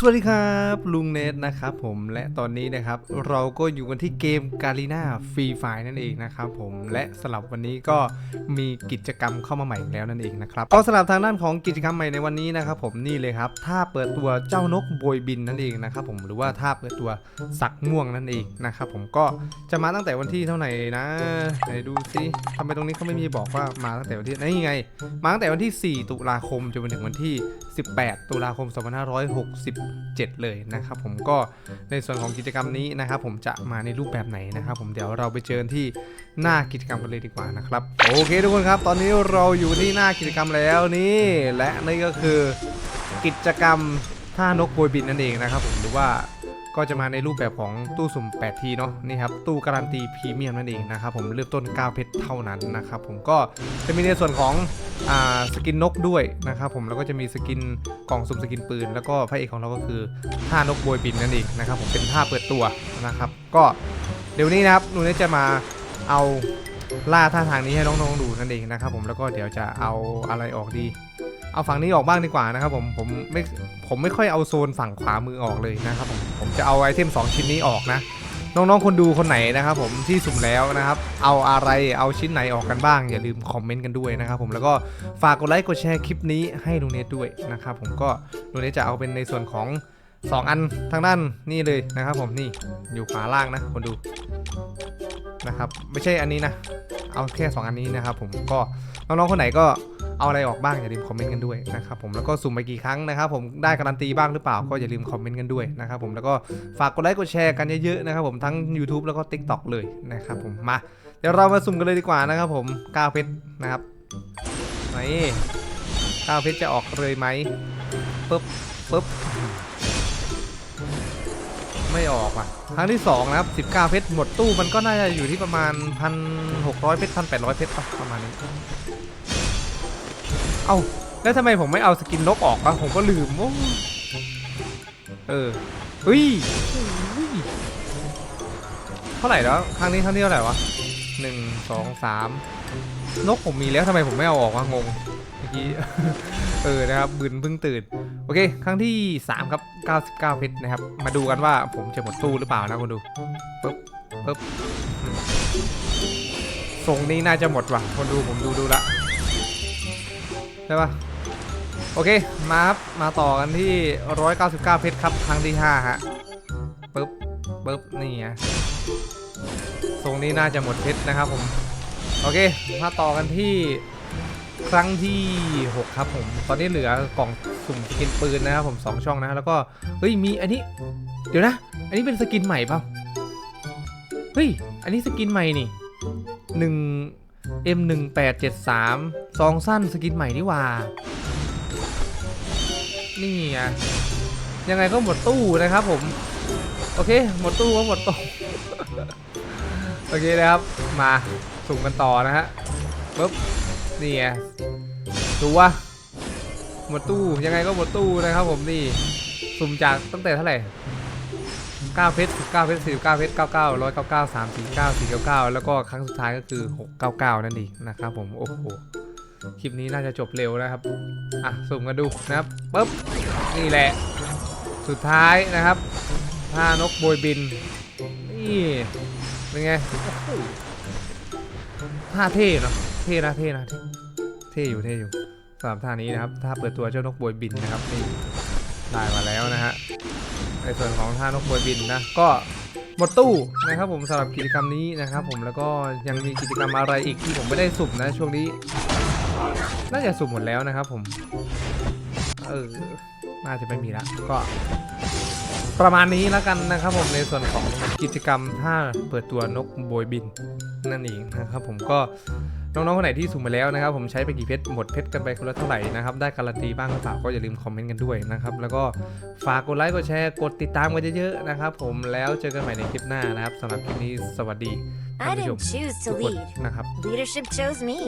สวัสดีครับลุงเนทนะครับผมและตอนนี้นะครับเราก็อยู่กันที่เกมกาลีนาฟรีไฟนั่นเองนะครับผมและสำหรับวันนี้ก็มีกิจกรรมเข้ามาใหม่อีกแล้วนั่นเองนะครับก็สำหรับทางด้านของกิจกรรมใหม่ในวันนี้นะครับผมนี่เลยครับถ้าเปิดตัวเจ้านกโบยบินนั่นเองนะครับผมหรือว่าถ้าเปิดตัวสักม่วงนั่นเองนะครับผมก็จะมาตั้งแต่วันที่เท่าไหร่นะไหนดูซิทำไมตรงนี้เขาไม่มีบอกว่ามาตั้งแต่วันที่นี่ไง มาตั้งแต่วันที่ 4 ตุลาคมจนไปถึงวันที่ 18 ตุลาคม7 เลยนะครับผมก็ในส่วนของกิจกรรมนี้นะครับผมจะมาในรูปแบบไหนนะครับผมเดี๋ยวเราไปเจอที่หน้ากิจกรรมกันเลยดีกว่านะครับโอเคทุกคนครับตอนนี้เราอยู่ที่หน้ากิจกรรมแล้วนี่และนี่ก็คือกิจกรรมท่านกโบยบินนั่นเองนะครับผมหรือว่า ก็จะมาในรูปแบบของตู้สุ่ม 8 ทีเนาะนี่ครับตู้การันตีพรีเมียมนั่นเองนะครับผมเริ่มต้น 9 เพชรเท่านั้นนะครับผมก็จะมีในส่วนของอ่าสกินนกด้วยนะครับผมแล้วก็จะมีสกินกล่องสุ่มสกินปืน แล้วก็พระเอกของเราก็คือท่านกโบยบินนั่นเองนะครับผมเป็นท่าเปิดตัวนะครับก็เดี๋ยวนี้นะครับหนูนี่จะมาเอาล่าท่าทางนี้ให้น้องๆดูนั่นเองนะครับผมแล้วก็เดี๋ยวจะเอาอะไรออกดี เอาฝั่งนี้ออกบ้างดีกว่านะครับผมผมไม่ผมไม่ค่อยเอาโซนฝั่งขวามือออกเลยนะครับผมผมจะเอาไอเทม 2 ชิ้นนี้ออกนะน้องๆคนดูคนไหนนะครับผมที่สุ่มแล้วนะครับเอาอะไรเอาชิ้นไหนออกกันบ้างอย่าลืมคอมเมนต์กันด้วยนะครับผมแล้วก็ฝากกดไลค์กดแชร์คลิปนี้ให้ลุงเนทด้วยนะครับผมก็ลุงเนทจะเอาเป็นในส่วนของ 2 อันทางด้านนี่เลยนะครับผมนี่อยู่ขวาล่างนะคนดูนะครับไม่ใช่อันนี้นะ เอาแค่ 2 อันนี้นะครับผมก็น้องๆคนไหนก็ เอาอะไรออกบ้างอย่าลืมคอมเมนต์กันด้วยนะครับผมแล้วก็สุ่มไปกี่ครั้งนะครับผมได้การันตีบ้างหรือเปล่าก็อย่าลืมคอมเมนต์กันด้วยนะครับผมแล้วก็ฝากกดไลค์กดแชร์กันเยอะๆนะครับผมทั้ง YouTube แล้วก็ TikTok เลยนะครับผมมาเดี๋ยวเรามาสุ่มกันเลยดีกว่านะครับผม9เพชรนะครับนี่9เพชรจะออกเลยไหมปึ๊บปึ๊บไม่ออกอะครั้งที่ 2 นะครับ 19 เพชรหมดตู้มันก็น่าจะอยู่ที่ประมาณ 1,600 เพชร 1,800 เพชรปะประมาณนี้ เอาแล้วทำไมผมไม่เอาสกินนกออกอะผมก็ลืมโอ้เอออุ้ยเท่าไหร่แล้วครั้งนี้ครั้งที่เท่าไหร่วะหนึ่งสองสามนกผมมีแล้วทำไมผมไม่เอาออกวะงงเมื่อกี้เออนะครับบืนเพิ่งตื่น โอเค ครั้งที่ 3 ครับ 99 เพชรนะครับ มาดูกันว่าผมจะหมดตู้หรือเปล่านะคุณดูปึ๊บปึ๊บอืมทรงนี้น่าจะหมดว่ะคนดูผมดูดูละ ใช่ปะโอเค มาครับ มาต่อกันที่ 199 เพชรครับ ครั้งที่ 5 ฮะปึ๊บปึ๊บ นี่ไงทรงนี้น่าจะหมดเพชรนะครับผม โอเค มาต่อกันที่ครั้งที่ 6 ครับผม ตอนนี้เหลือกล่องสุ่มสกินปืนนะครับผม 2 ช่องนะ แล้วก็ เฮ้ย มีอันนี้ เดี๋ยวนะ อันนี้เป็นสกินใหม่เปล่า เฮ้ย อันนี้สกินใหม่นี่หนึ่ง M1873 ซองสั้นสกินใหม่นี่ว่า นี่ไงยังไงก็หมดตู้นะครับผม โอเค หมดตู้ก็หมดตู้โอเคนะครับ มาสุ่มกันต่อนะฮะปึ๊บนี่ไงดูว่าหมดตู้ยังไงก็หมดตู้นะครับผมนี่สุ่มจากตั้งแต่เท่าไหร่ 9เพชร19เพชร49เพชร99 199 349 499 แล้วก็ครั้งสุดท้ายก็คือ 699 นั่นเองนะครับผม โอ้โห คลิปนี้น่าจะจบเร็วนะครับ อะ สุ่มกันดูนะครับปึ๊บ นี่แหละ สุดท้ายนะครับท่านกโบยบิน นี่ เป็นไงท่าเท่เนาะ เท่นะ เท่นะ เท่อยู่ เท่อยู่สำหรับท่านี้นะครับ ถ้าเปิดตัวเจ้านกโบยบินนะครับนี่ ได้มาแล้วนะฮะในส่วนของท่านกโบยบินนะก็หมดตู้นะครับผมสำหรับกิจกรรมนี้นะครับผมแล้วก็ยังมีกิจกรรมอะไรอีกที่ผมไม่ได้สุ่มนะช่วงนี้ น่าจะสุ่มหมดแล้วนะครับผมเออน่าจะไม่มีละก็ประมาณนี้แล้วกันนะครับผมในส่วนของกิจกรรมถ้าเปิดตัวนกโบยบินนั่นเองนะครับผมก็ น้องๆคนไหนที่สุ่มไปแล้วนะครับผมใช้ไปกี่เพชรหมดเพชรกันไปคนละเท่าไหร่นะครับได้การันตีบ้างหรือเปล่าก็อย่าลืมคอมเมนต์กันด้วยนะครับแล้วก็ฝากกดไลค์กดแชร์กดติดตามกันเยอะๆนะครับผมแล้วเจอกันใหม่ในคลิปหน้านะครับสำหรับคลิปนี้สวัสดีท่าน I ผู้ชม didn't choose ทุ to กคน lead. นะครับ Leadership chose me.